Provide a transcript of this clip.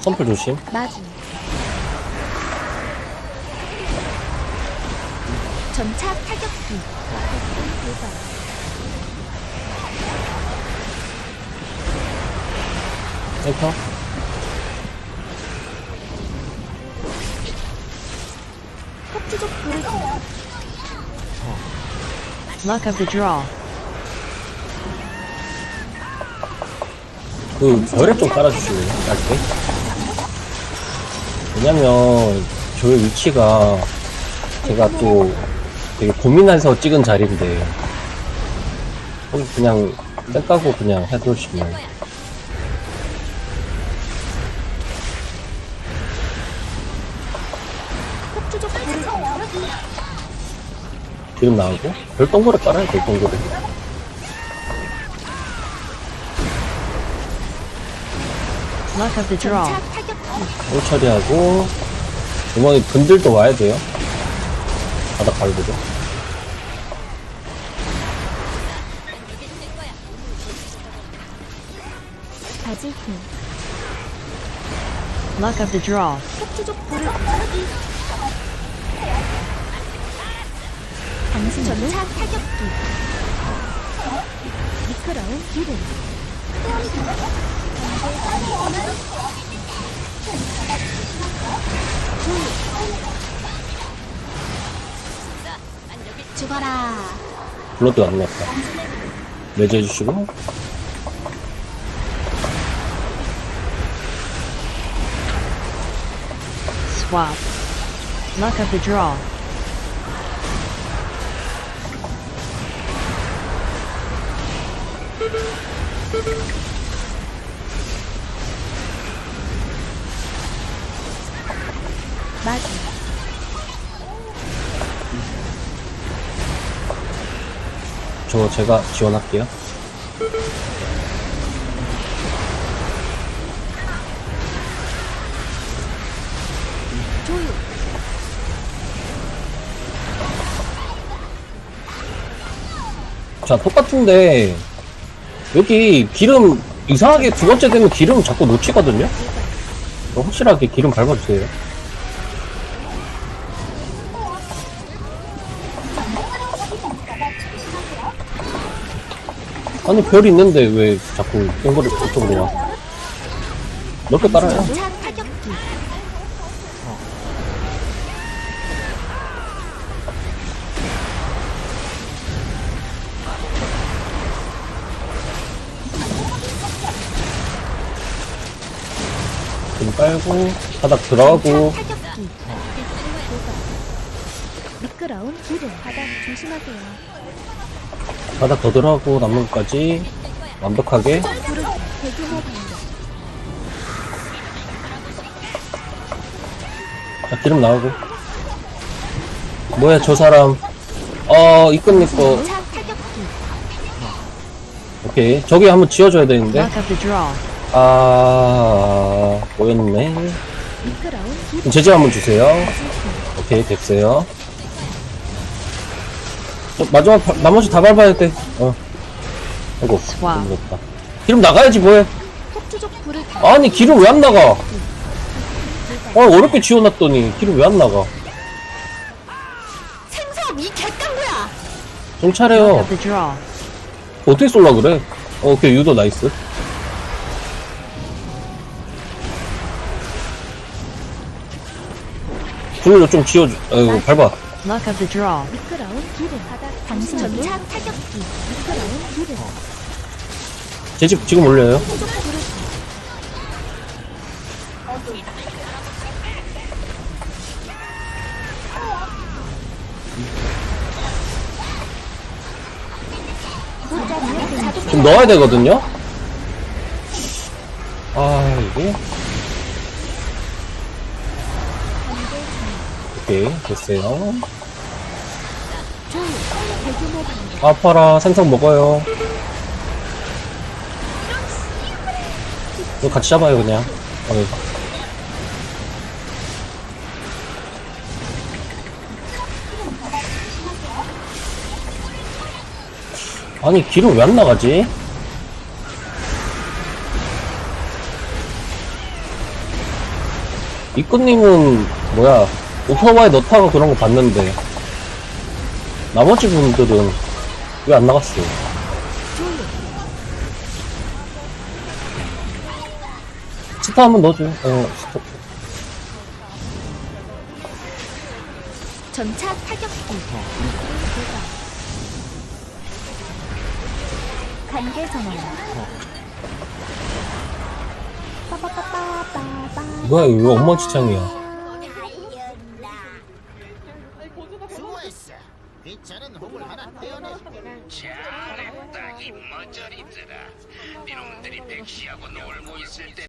선풀 조심. 맞음. 전차 타격기. 센터. 폭주족 부르기. Luck of the draw. 그 별에 좀 깔아주실래요? 짧게. 왜냐면 저의 위치가 제가 또 되게 고민해서 찍은 자리인데 거기 그냥 땡 까고 그냥 해두시면. 기름 나오고 별 동그랗게 깔아요 별 동그랗 Luck of the draw. 전차 타격기. 홀 처리하고 주머니 근들도 와야 돼요 바닥 밟으죠 바질킹. Luck of the draw. 폭주족 부르기. 당신 전차 타격기. 미끄러운 기름. 죽어라. 블러드가 안 났다 매제 해주시고 Swap. Luck of the draw. 맞음. 저 제가 지원할게요. 자 똑같은데 여기 기름 이상하게 두 번째 되면 기름 자꾸 놓치거든요 어, 확실하게 기름 밟아주세요 아니 별이 있는데 왜 자꾸 땡거를 이쪽으로 와 넓게 깔아요 전차 타격기. 좀 깔고 바닥 들어가고. 미끄러운 기름. 바닥 조심하세요. 바닥 더 들어가고 남는 것까지 완벽하게. 자 기름 나오고. 뭐야 저 사람. 어 이끈님 거. 전차 타격기. 오케이. 저기 한번 지워줘야 되는데. 아 뭐였네. 제재 한번 주세요. 오케이 됐어요 저 마지막 바- 나머지 다 밟아야 돼어. 아이고 스와. 힘들었다. 기름 나가야지 뭐해. 폭주족. 아니 기름 왜 안 나가? 어 어렵게 지워놨더니 기름 왜 안 나가? 생섭 이 객강구야. 좀 차려요 of the draw. 어떻게 쏠라 그래? 어, 오케이 유도 나이스. 줄로 좀 지워줘 아이고 밟아 Luck of the draw. 미끄러운 기름. 당신 전차 타격기. 미끄러운 기름. 제집 지금 올려요 좀 넣어야 되거든요 아 이게 오케이 됐어요. 대규모 반격. 아파라 생선 먹어요 이거 같이 잡아요 그냥 어, 아니 기름 왜안 나가지? 이꾸님은 뭐야 오토바이 넣다가 그런 거 봤는데 나머지 분들은 왜 안 나갔어요? 스타 한번 넣어줘. 어, 스타. 전차 타격기 전환 빠바바바바바 뭐야 이거 엉망진창이야. 수고했어. 귀찮은 호물 하나 떼어내. 잘했다 이 머저리들아 이놈들이 백시하고 놀고 있을 때